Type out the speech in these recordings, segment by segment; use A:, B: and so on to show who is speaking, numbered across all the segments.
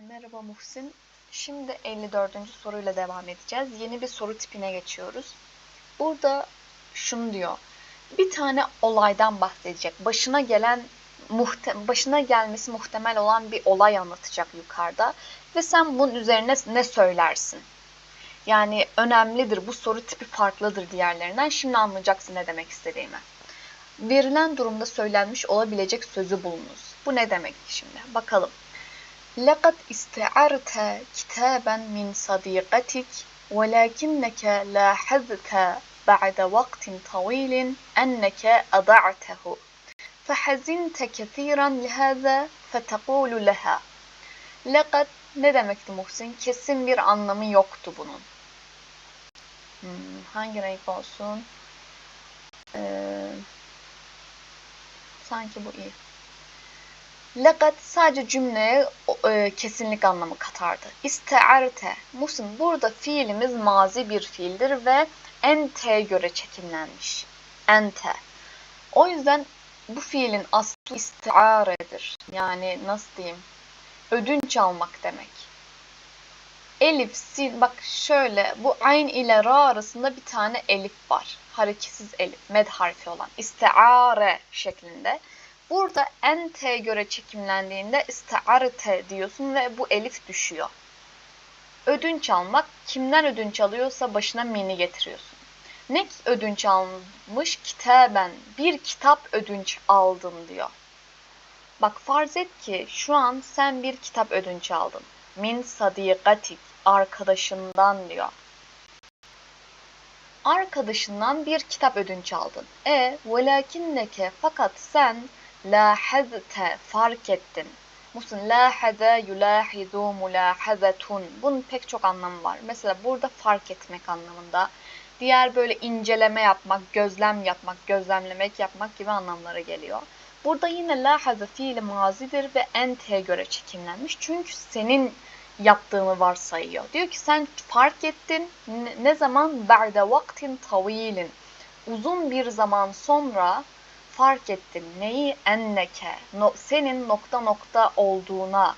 A: Merhaba Muhsin. Şimdi 54. soruyla devam edeceğiz. Yeni bir soru tipine geçiyoruz. Burada şunu diyor. Bir tane olaydan bahsedecek. Başına gelen muhte başına gelmesi muhtemel olan bir olay anlatacak yukarıda ve sen bunun üzerine ne söylersin? Yani önemlidir. Bu soru tipi farklıdır diğerlerinden. Şimdi anlayacaksın ne demek istediğimi. Verilen durumda söylenmiş olabilecek sözü bulunuz. Bu ne demek şimdi? Bakalım. لقد استعرت كتابا من صديقتك ولكنك لاحظت بعد وقت طويل أنك أضعته فحزنت كثيرا لهذا فتقول لها لقد ne demekti Muhsin? Kesin bir anlamı yoktu bunun. Hmm, hangi renk olsun? Ee, sanki bu iyi. Lakat sadece cümleye e, kesinlik anlamı katardı. İste'arte. Musun burada fiilimiz mazi bir fiildir ve ente'ye göre çekimlenmiş. Ente. O yüzden bu fiilin aslı istiaredir. Yani nasıl diyeyim? Ödünç almak demek. Elif, sin, bak şöyle bu ayn ile ra arasında bir tane elif var. Hareketsiz elif, med harfi olan. İstiare şeklinde. Burada ente göre çekimlendiğinde istiarte diyorsun ve bu elif düşüyor. Ödünç almak, kimden ödünç alıyorsa başına mini getiriyorsun. Ne ödünç almış? Kitaben. Bir kitap ödünç aldın diyor. Bak farz et ki şu an sen bir kitap ödünç aldın. Min sadikatik. Arkadaşından diyor. Arkadaşından bir kitap ödünç aldın. E velakinneke fakat sen lahazte fark ettin. Musun lahaze yulahizu mulahazetun. Bunun pek çok anlamı var. Mesela burada fark etmek anlamında. Diğer böyle inceleme yapmak, gözlem yapmak, gözlemlemek yapmak gibi anlamlara geliyor. Burada yine lahaze fiili mazidir ve ente'ye göre çekimlenmiş. Çünkü senin yaptığını varsayıyor. Diyor ki sen fark ettin ne zaman? Ba'de vaktin tavilin. Uzun bir zaman sonra fark ettin. Neyi? Enneke. No, senin nokta nokta olduğuna.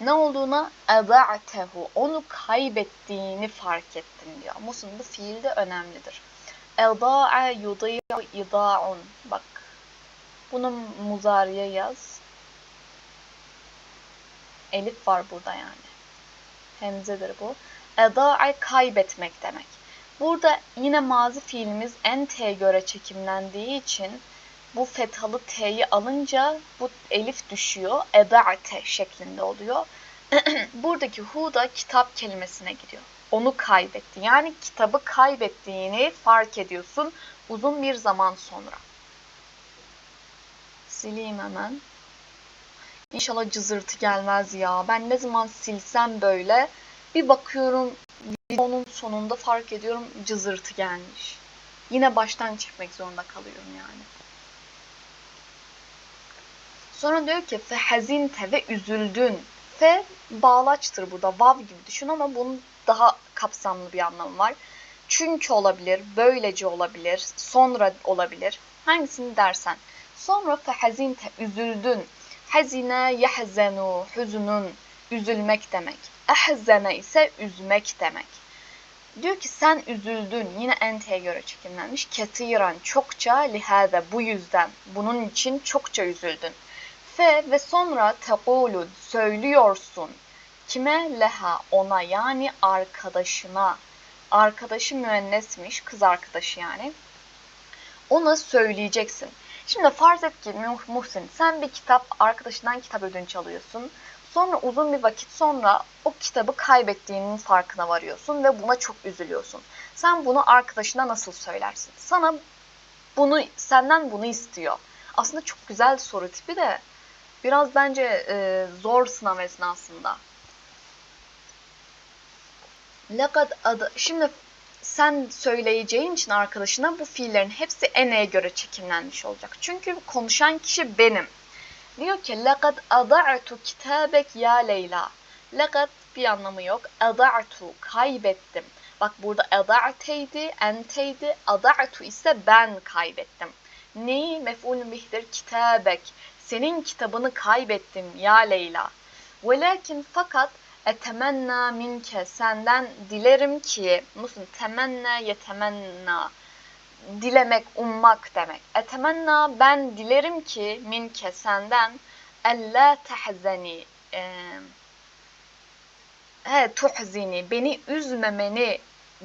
A: Ne olduğuna? Eda'tehu. Onu kaybettiğini fark ettin diyor. Musun bu fiil de önemlidir. Eda'a yudi'u ida'un. Bak. Bunu muzariye yaz. Elif var burada yani. Hemzedir bu. Eda'a kaybetmek demek. Burada yine mazi fiilimiz ente'ye göre çekimlendiği için bu fethalı t'yi alınca bu elif düşüyor. Eda'te şeklinde oluyor. Buradaki hu da kitap kelimesine giriyor. Onu kaybetti. Yani kitabı kaybettiğini fark ediyorsun uzun bir zaman sonra. Sileyim hemen. İnşallah cızırtı gelmez ya. Ben ne zaman silsem böyle bir bakıyorum videonun sonunda fark ediyorum cızırtı gelmiş. Yine baştan çekmek zorunda kalıyorum yani. Sonra diyor ki fehazinte ve üzüldün. Fe bağlaçtır burada. Vav gibi düşün ama bunun daha kapsamlı bir anlamı var. Çünkü olabilir, böylece olabilir, sonra olabilir. Hangisini dersen. Sonra fehazinte üzüldün. Hazine yahzenu hüzünün üzülmek demek. Ehzene ise üzmek demek. Diyor ki sen üzüldün. Yine enteye göre çekimlenmiş. Kesiran çokça lihaze bu yüzden. Bunun için çokça üzüldün. Fe ve sonra tekulu söylüyorsun. Kime? Leha ona yani arkadaşına. Arkadaşı müennesmiş, kız arkadaşı yani. Ona söyleyeceksin. Şimdi farz et ki Muhsin sen bir kitap arkadaşından kitap ödünç alıyorsun. Sonra uzun bir vakit sonra o kitabı kaybettiğinin farkına varıyorsun ve buna çok üzülüyorsun. Sen bunu arkadaşına nasıl söylersin? Sana bunu senden bunu istiyor. Aslında çok güzel soru tipi de biraz bence e, zor sınav esnasında. Lekad adı şimdi sen söyleyeceğin için arkadaşına bu fiillerin hepsi ene'ye göre çekimlenmiş olacak. Çünkü konuşan kişi benim. Diyor ki lekad ada'tu kitabek ya Leyla. Lekad bir anlamı yok. Ada'tu kaybettim. Bak burada ada'teydi, enteydi. Ada'tu ise ben kaybettim. Neyi mef'ulün bihdir? Kitabek. Senin kitabını kaybettim ya Leyla. Velakin fakat etemenna minke senden dilerim ki musun temenna yetemenna dilemek, ummak demek. Etemenna ben dilerim ki minke senden elle tehzeni e, he tuhzini beni üzmemeni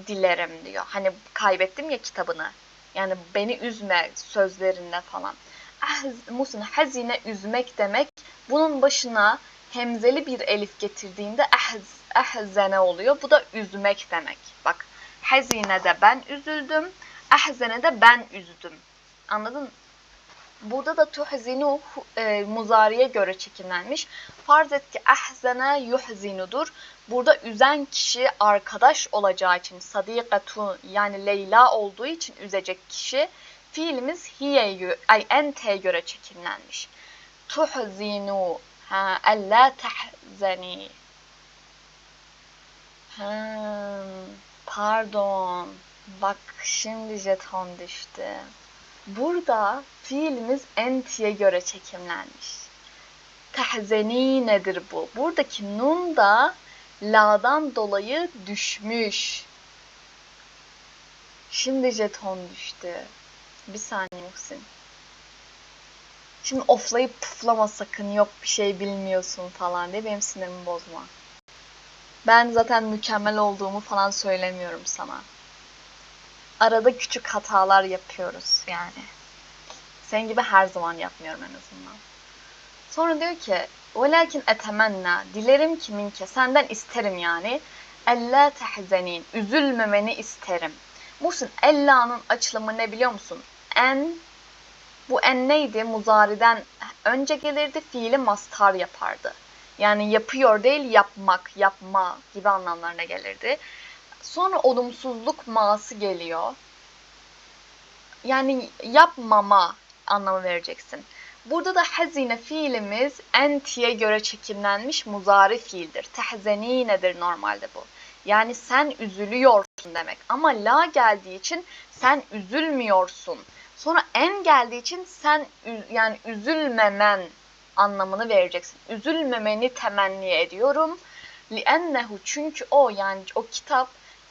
A: dilerim diyor. Hani kaybettim ya kitabını. Yani beni üzme sözlerinde falan. Musun hazine üzmek demek. Bunun başına hemzeli bir elif getirdiğinde ahz, ahzene oluyor. Bu da üzmek demek. Bak hazine de ben üzüldüm. Ahzene de ben üzdüm. Anladın mı? Burada da tuhzinu e, muzariye göre çekimlenmiş. Farz et ki ahzene yuhzinudur. Burada üzen kişi arkadaş olacağı için sadikatu yani Leyla olduğu için üzecek kişi fiilimiz hiye ay enteye göre çekimlenmiş. Tuhzinu ha alla tahzani. Hmm, pardon. Bak şimdi jeton düştü. Burada fiilimiz entiye göre çekimlenmiş. Tahzeni nedir bu? Buradaki nun da la'dan dolayı düşmüş. Şimdi jeton düştü. Bir saniye Muhsin. Şimdi oflayıp puflama sakın yok bir şey bilmiyorsun falan diye benim sinirimi bozma. Ben zaten mükemmel olduğumu falan söylemiyorum sana. Arada küçük hatalar yapıyoruz yani. Senin gibi her zaman yapmıyorum en azından. Sonra diyor ki وَلَكِنْ اَتَمَنَّا Dilerim ki minke, senden isterim yani. اَلَّا تَحْزَن۪ينَ Üzülmemeni isterim. Muhsin, ella'nın açılımı ne biliyor musun? En, bu en neydi? Muzariden önce gelirdi, fiili mastar yapardı. Yani yapıyor değil, yapmak, yapma gibi anlamlarına gelirdi. Sonra olumsuzluk ma'sı geliyor. Yani yapmama anlamı vereceksin. Burada da hazine fiilimiz entiye göre çekimlenmiş muzari fiildir. Tehzeni nedir normalde bu? Yani sen üzülüyorsun demek. Ama la geldiği için sen üzülmüyorsun. Sonra en geldiği için sen yani üzülmemen anlamını vereceksin. Üzülmemeni temenni ediyorum. لِأَنَّهُ çünkü o yani o kitap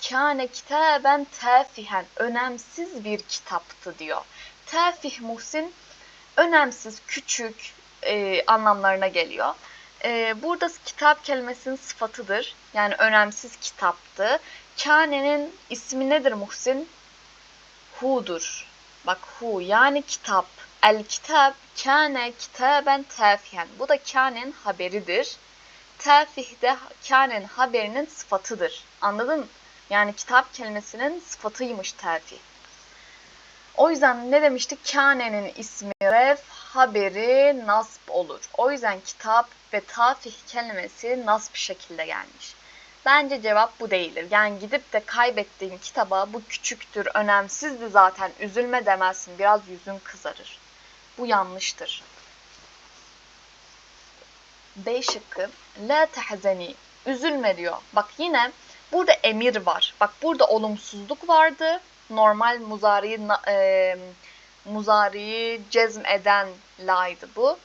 A: kâne kitaben tefihen önemsiz bir kitaptı diyor. Tefih Muhsin önemsiz, küçük e, anlamlarına geliyor. E, burada kitap kelimesinin sıfatıdır. Yani önemsiz kitaptı. Kâne'nin ismi nedir Muhsin? Hu'dur. Bak hu yani kitap. El kitap kâne kitaben tefihen. Bu da kâne'nin haberidir. Tefih de kâne'nin haberinin sıfatıdır. Anladın mı? Yani kitap kelimesinin sıfatıymış tefih. O yüzden ne demiştik? Kâne'nin ismi ref, haberi nasb olur. O yüzden kitap ve tafih kelimesi nasb şekilde gelmiş. Bence cevap bu değildir. Yani gidip de kaybettiğin kitaba bu küçüktür, önemsizdi zaten, üzülme demezsin. Biraz yüzün kızarır. Bu yanlıştır. B şıkkı. La tehzeni. Üzülme diyor. Bak yine burada emir var. Bak burada olumsuzluk vardı normal muzariyi e, muzariyi cezm eden la'ydı bu.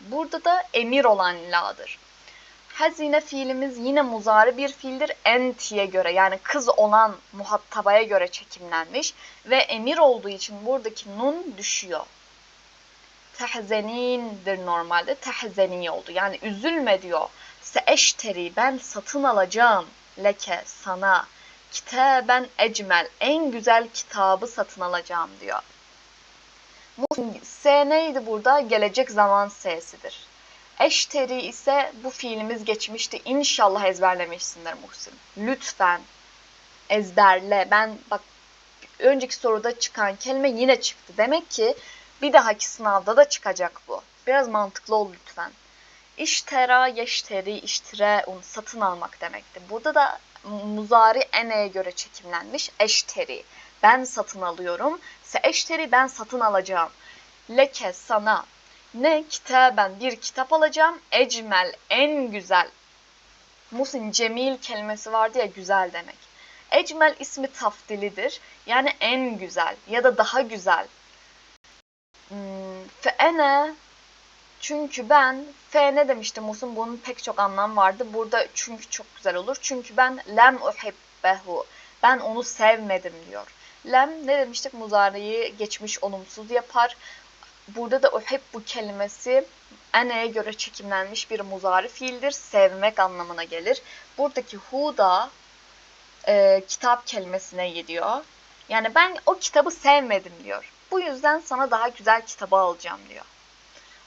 A: Burada da emir olan la'dır. Hazine fiilimiz yine muzari bir fiildir. Entiye göre yani kız olan muhattabaya göre çekimlenmiş ve emir olduğu için buradaki nun düşüyor. Tehzenindir normalde. Tehzeni oldu. Yani üzülme diyor. Seeşteri ben satın alacağım leke sana kitaben ecmel en güzel kitabı satın alacağım diyor. S neydi burada? Gelecek zaman S'sidir. Eşteri ise bu fiilimiz geçmişti. İnşallah ezberlemişsindir Muhsin. Lütfen ezberle. Ben bak önceki soruda çıkan kelime yine çıktı. Demek ki bir dahaki sınavda da çıkacak bu. Biraz mantıklı ol lütfen. İştera, yeşteri, iştireun satın almak demekti. Burada da muzari ene'ye göre çekimlenmiş. Eşteri. Ben satın alıyorum. Se eşteri ben satın alacağım. Leke sana ne kitaben bir kitap alacağım. Ecmel en güzel. Musin cemil kelimesi vardı ya güzel demek. Ecmel ismi taftilidir. Yani en güzel ya da daha güzel. Hmm, fe ene Çünkü ben F ne demiştim Musun? Bunun pek çok anlam vardı. Burada çünkü çok güzel olur. Çünkü ben lem uhibbehu. Ben onu sevmedim diyor. Lem ne demiştik? Muzariyi geçmiş olumsuz yapar Burada da uhib bu kelimesi ene'ye göre çekimlenmiş bir muzari fiildir. Sevmek anlamına gelir. Buradaki hu da e, kitap kelimesine gidiyor. Yani ben o kitabı sevmedim diyor. Bu yüzden sana daha güzel kitabı alacağım diyor.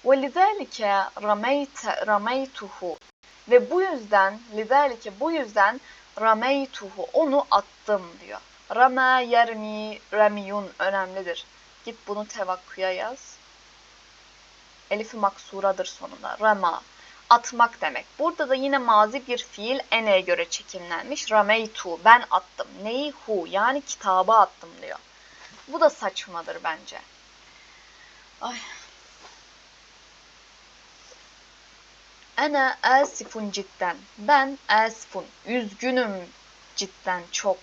A: وَلِذَٰلِكَ رَمَيْتَ رَمَيْتُهُ Ve bu yüzden, لِذَٰلِكَ bu yüzden rameytuhu onu attım diyor. Rama yermi remiyun önemlidir. Git bunu tevakkuya yaz. Elifi maksuradır sonunda. Rama atmak demek. Burada da yine mazi bir fiil ene'ye göre çekimlenmiş. Rameytu ben attım. Neyi hu yani kitabı attım diyor. Bu da saçmadır bence. Ay. Ana asifun cidden. Ben asifun. Üzgünüm cidden çok.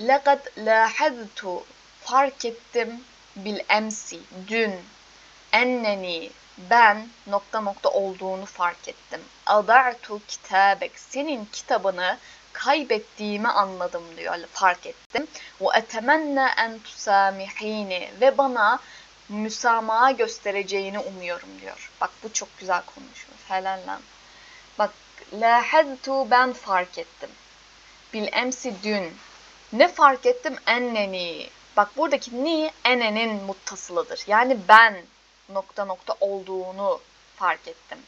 A: Lekad lahaztu. Fark ettim bil emsi. Dün. Enneni. Ben nokta nokta olduğunu fark ettim. Ada'tu kitabek. Senin kitabını kaybettiğimi anladım diyor, fark ettim. Ve etemenne en tusamihini ve bana müsamaha göstereceğini umuyorum diyor. Bak bu çok güzel konuşuyor. Helal lan. Bak lahaztu ben fark ettim. Bil emsi dün. Ne fark ettim? Enneni. Bak buradaki ni enenin muttasılıdır. Yani ben nokta nokta olduğunu fark ettim.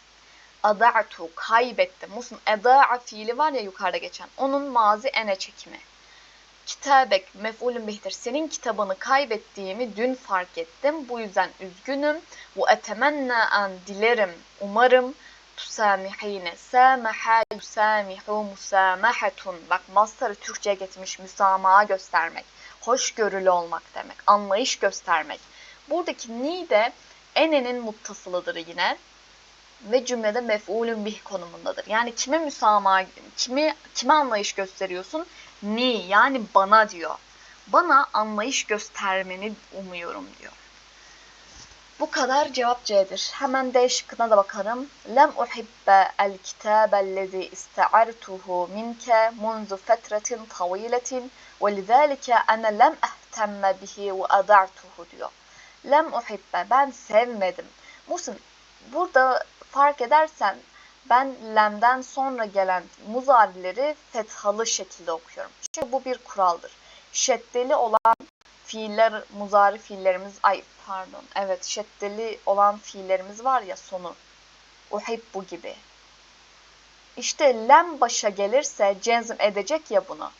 A: Ada'tu kaybettim. Musun eda'a fiili var ya yukarıda geçen. Onun mazi ene çekimi. Kitabek mef'ulün bihtir. Senin kitabını kaybettiğimi dün fark ettim. Bu yüzden üzgünüm. Ve etemenna an dilerim, umarım tusamihine. Samaha yusamihu musamahatun. Bak mastarı Türkçe'ye getirmiş müsamaha göstermek. Hoşgörülü olmak demek. Anlayış göstermek. Buradaki ni de enenin muttasılıdır yine ve cümlede mef'ulün bih konumundadır. Yani kime müsamaha, kimi, kime anlayış gösteriyorsun? Ni yani bana diyor. Bana anlayış göstermeni umuyorum diyor. Bu kadar cevap C'dir. Hemen D şıkkına da bakarım. Lem uhibbe el kitabellezi ista'artuhu minke munzu fetretin taviletin ve lizalike ene lem ehtemme bihi ve adartuhu diyor. Lem uhibbe ben sevmedim. Musun burada fark edersen ben lemden sonra gelen muzarileri fethalı şekilde okuyorum. Çünkü bu bir kuraldır. Şeddeli olan fiiller, muzari fiillerimiz, ay pardon, evet şeddeli olan fiillerimiz var ya sonu. Uhibbu gibi. İşte lem başa gelirse cezm edecek ya bunu.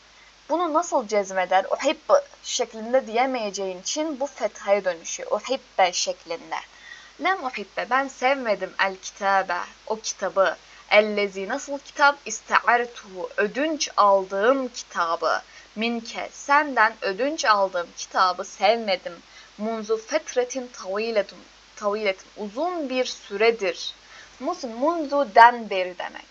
A: Bunu nasıl cezmeder? Uhibbu şeklinde diyemeyeceğin için bu fethaya dönüşüyor. Uhibbe şeklinde. Lem uhibbe ben sevmedim el kitabe o kitabı. Ellezi nasıl kitap? İste'artuhu ödünç aldığım kitabı. Minke senden ödünç aldığım kitabı sevmedim. Munzu fetretin taviletin, taviletin uzun bir süredir. Musun munzu den beri demek.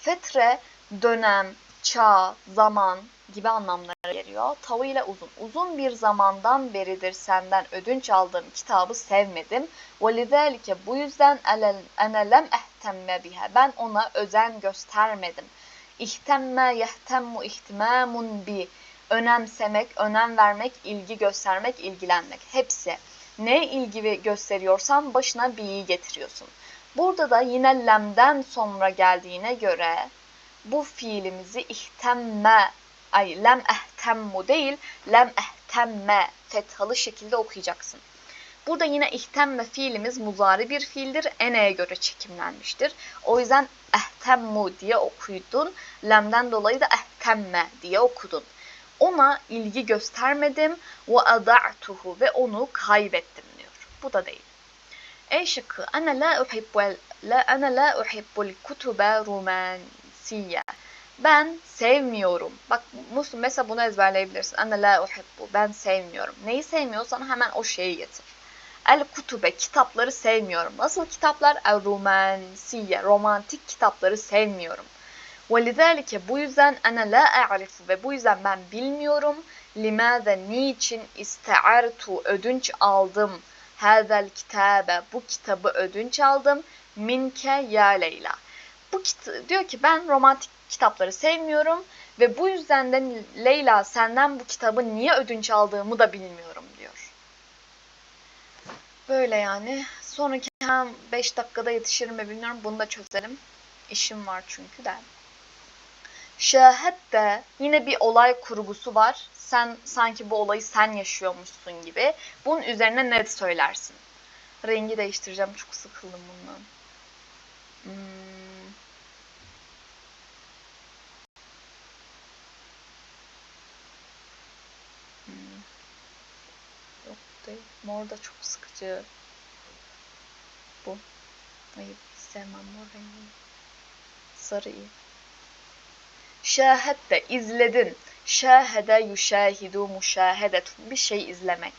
A: Fetre dönem, çağ, zaman gibi anlamlara geliyor. Tavıyla uzun. Uzun bir zamandan beridir senden ödünç aldığım kitabı sevmedim. وَلِذَٰلِكَ bu yüzden اَنَا لَمْ اَهْتَمَّ biha. Ben ona özen göstermedim. İhtemme yehtemmu ihtimamun bi. Önemsemek, önem vermek, ilgi göstermek, ilgilenmek. Hepsi. Ne ilgi gösteriyorsan başına bi'yi getiriyorsun. Burada da yine lemden sonra geldiğine göre bu fiilimizi ihtemme ay lem ehtemmu değil lem ehtemme fethalı şekilde okuyacaksın. Burada yine ihtemme fiilimiz muzari bir fiildir. Ene'ye göre çekimlenmiştir. O yüzden ehtemmu diye okudun. Lemden dolayı da ehtemme diye okudun. Ona ilgi göstermedim ve ada'tuhu ve onu kaybettim diyor. Bu da değil. E şıkkı. Ana la uhibbu la ana la uhibbul kutube romansiye. Ben sevmiyorum. Bak Muslim mesela bunu ezberleyebilirsin. Anne la uhibbu. Ben sevmiyorum. Neyi sevmiyorsan hemen o şeyi getir. El kutube. Kitapları sevmiyorum. Nasıl kitaplar? El romansiye. Romantik kitapları sevmiyorum. وَلِذَٰلِكَ bu yüzden ana la a'rifu ve bu yüzden ben bilmiyorum. Limâze niçin iste'artu ödünç aldım Hazel kitabe. Bu kitabı ödünç aldım. Minke ya Leyla. Bu kit- diyor ki ben romantik kitapları sevmiyorum ve bu yüzden de Leyla senden bu kitabı niye ödünç aldığımı da bilmiyorum diyor. Böyle yani. Sonraki hem 5 dakikada yetişir mi bilmiyorum. Bunu da çözelim. İşim var çünkü de. Şahit de yine bir olay kurgusu var. Sen sanki bu olayı sen yaşıyormuşsun gibi. Bunun üzerine ne söylersin? Rengi değiştireceğim. Çok sıkıldım bundan. Hmm. Değil. Mor da çok sıkıcı. Bu. Hayır sevmem mor rengini. Sarı iyi. Şahette izledin. Şahede yuşahidu muşahedetun. Bir şey izlemek.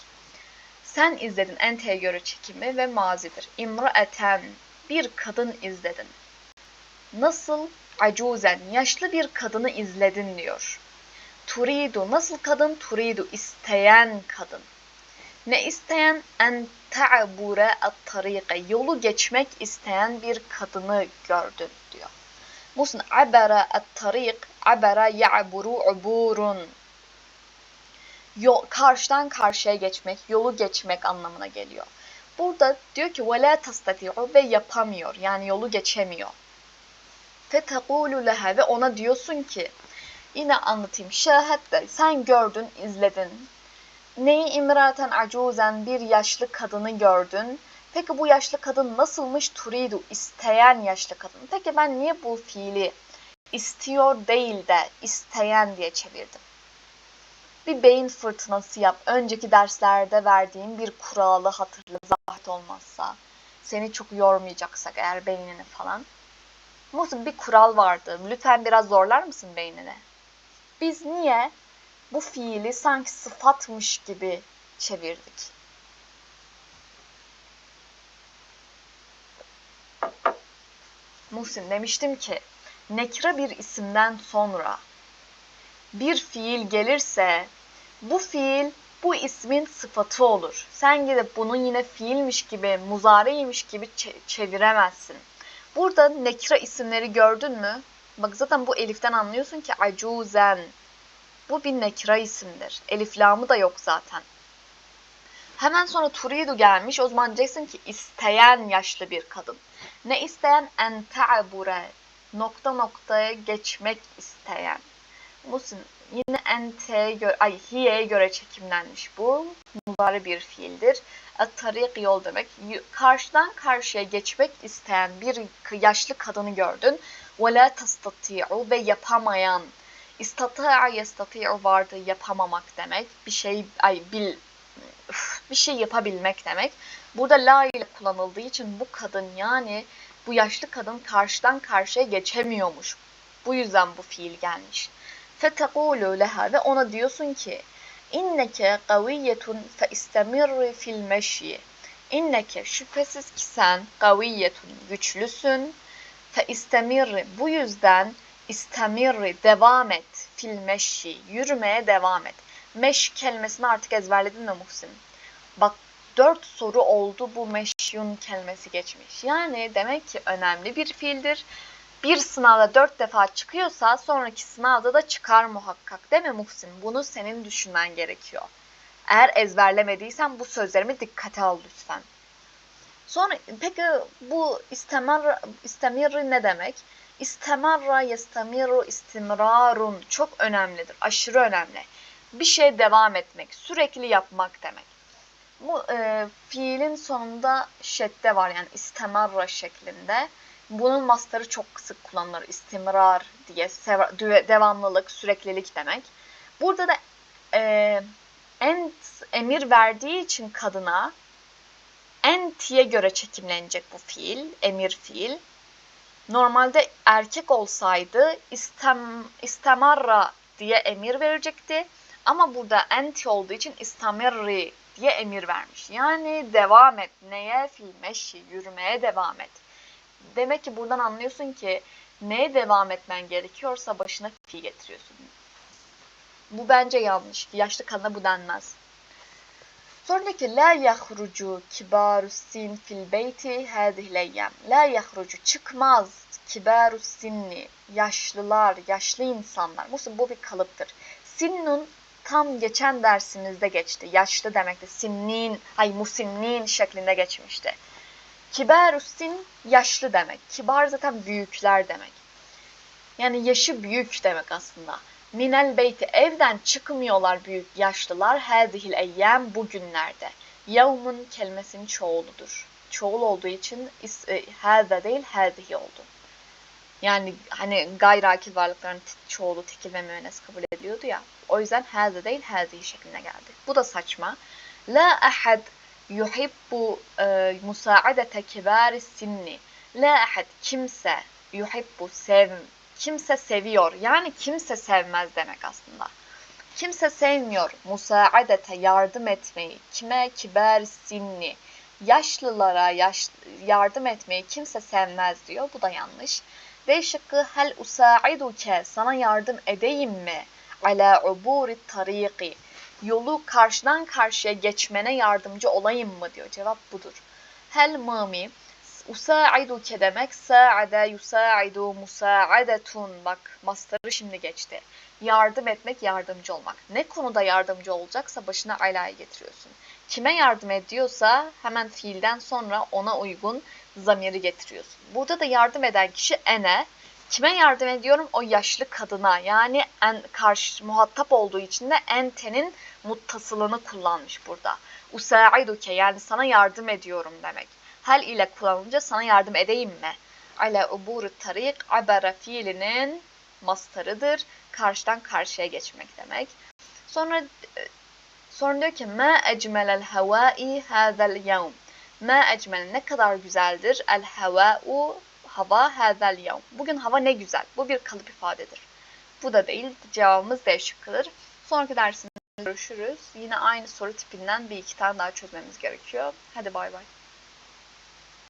A: Sen izledin enteye göre çekimi ve mazidir. İmraeten bir kadın izledin. Nasıl acuzen yaşlı bir kadını izledin diyor. Turidu nasıl kadın? Turidu isteyen kadın. Ne isteyen? En ta'bure at-tarike yolu geçmek isteyen bir kadını gördün diyor. Musun abara at-tarik abara ya'buru uburun yol, karşıdan karşıya geçmek, yolu geçmek anlamına geliyor. Burada diyor ki وَلَا تَسْتَطِعُ ve yapamıyor. Yani yolu geçemiyor. فَتَقُولُ لَهَا ve ona diyorsun ki yine anlatayım. Şahette sen gördün, izledin. Neyi imraten acuzen bir yaşlı kadını gördün. Peki bu yaşlı kadın nasılmış? Turidu isteyen yaşlı kadın. Peki ben niye bu fiili istiyor değil de isteyen diye çevirdim? bir beyin fırtınası yap. Önceki derslerde verdiğim bir kuralı hatırla zahmet olmazsa. Seni çok yormayacaksak eğer beynini falan. Musun bir kural vardı. Lütfen biraz zorlar mısın beynini? Biz niye bu fiili sanki sıfatmış gibi çevirdik? Muhsin demiştim ki nekra bir isimden sonra bir fiil gelirse bu fiil bu ismin sıfatı olur. Sen gidip bunu yine fiilmiş gibi, muzariymiş gibi çeviremezsin. Burada nekra isimleri gördün mü? Bak zaten bu eliften anlıyorsun ki acuzen. Bu bir nekra isimdir. Elif lamı da yok zaten. Hemen sonra turidu gelmiş. O zaman diyeceksin ki isteyen yaşlı bir kadın. Ne isteyen? En ta'bure. Nokta noktaya geçmek isteyen. Musin yine ente göre, ay hiye'ye göre çekimlenmiş bu. Muzari bir fiildir. At-tarik yol demek. Karşıdan karşıya geçmek isteyen bir yaşlı kadını gördün. Ve la tastati'u ve yapamayan. İstata'a yestati'u vardı yapamamak demek. Bir şey ay bil üf, bir şey yapabilmek demek. Burada la ile kullanıldığı için bu kadın yani bu yaşlı kadın karşıdan karşıya geçemiyormuş. Bu yüzden bu fiil gelmiş. Fetekulu leha ve ona diyorsun ki inneke kaviyetun fe istemirri fil meşyi. İnneke şüphesiz ki sen kaviyetun güçlüsün fe istemirri. Bu yüzden istemirri devam et fil meşyi yürümeye devam et. Meş kelimesini artık ezberledin mi Muhsin? Bak dört soru oldu bu meşyun kelimesi geçmiş. Yani demek ki önemli bir fiildir bir sınavda dört defa çıkıyorsa sonraki sınavda da çıkar muhakkak değil mi Muhsin? Bunu senin düşünmen gerekiyor. Eğer ezberlemediysen bu sözlerimi dikkate al lütfen. Sonra peki bu istemir ne demek? İstemarra yestemiru istimrarun çok önemlidir. Aşırı önemli. Bir şey devam etmek, sürekli yapmak demek. Bu e, fiilin sonunda şedde var yani istemarra şeklinde. Bunun mastarı çok sık kullanılır. İstimrar diye devamlılık, süreklilik demek. Burada da e, ent emir verdiği için kadına entiye göre çekimlenecek bu fiil, emir fiil. Normalde erkek olsaydı istem, istemarra diye emir verecekti. Ama burada enti olduğu için istamirri diye emir vermiş. Yani devam et. Neye? Filmeşi. Yürümeye devam et. Demek ki buradan anlıyorsun ki neye devam etmen gerekiyorsa başına fi getiriyorsun. Bu bence yanlış. Yaşlı kadına bu denmez. Sonra diyor ki la yahrucu kibarus sin fil beyti hadihil eyyam. La yahrucu çıkmaz kibarus sinni yaşlılar, yaşlı insanlar. Musun bu bir kalıptır. Sinnun tam geçen dersimizde geçti. Yaşlı demekti. Sinnin, hay musinnin şeklinde geçmişti. Kibarus sin yaşlı demek. Kibar zaten büyükler demek. Yani yaşı büyük demek aslında. Minel beyti evden çıkmıyorlar büyük yaşlılar hadihil eyyam bugünlerde. Yevmun kelimesinin çoğuludur. Çoğul olduğu için is, e, hâze değil hâzihi oldu. Yani hani gayri akil varlıkların çoğulu tekil ve müennes kabul ediliyordu ya. O yüzden hâze değil hâzihi şekline geldi. Bu da saçma. La ahad yuhibbu e, musaadete kibari sinni. La ahad kimse yuhibbu sev kimse seviyor. Yani kimse sevmez demek aslında. Kimse sevmiyor musaadete yardım etmeyi. Kime kibar sinni. Yaşlılara yaş, yardım etmeyi kimse sevmez diyor. Bu da yanlış. D şıkkı hel usaiduke sana yardım edeyim mi? Ala uburi tariki. Yolu karşıdan karşıya geçmene yardımcı olayım mı diyor. Cevap budur. Hel mami Usaiduke demek sa'ade yusaidu musaadetun. Bak mastarı şimdi geçti. Yardım etmek, yardımcı olmak. Ne konuda yardımcı olacaksa başına alayı getiriyorsun. Kime yardım ediyorsa hemen fiilden sonra ona uygun zamiri getiriyorsun. Burada da yardım eden kişi ene. Kime yardım ediyorum? O yaşlı kadına. Yani en karşı muhatap olduğu için de entenin muttasılını kullanmış burada. Usaiduke yani sana yardım ediyorum demek. Hel ile kullanılınca sana yardım edeyim mi? Ala ubur tarik abara fiilinin mastarıdır. Karşıdan karşıya geçmek demek. Sonra sonra diyor ki ma ecmelel havai hazel yevm. Ma ecmel ne kadar güzeldir el hava'u hava hazel yevm. Bugün hava ne güzel. Bu bir kalıp ifadedir. Bu da değil. Cevabımız D şıkkıdır. Sonraki dersimizde görüşürüz. Yine aynı soru tipinden bir iki tane daha çözmemiz gerekiyor. Hadi bay bay.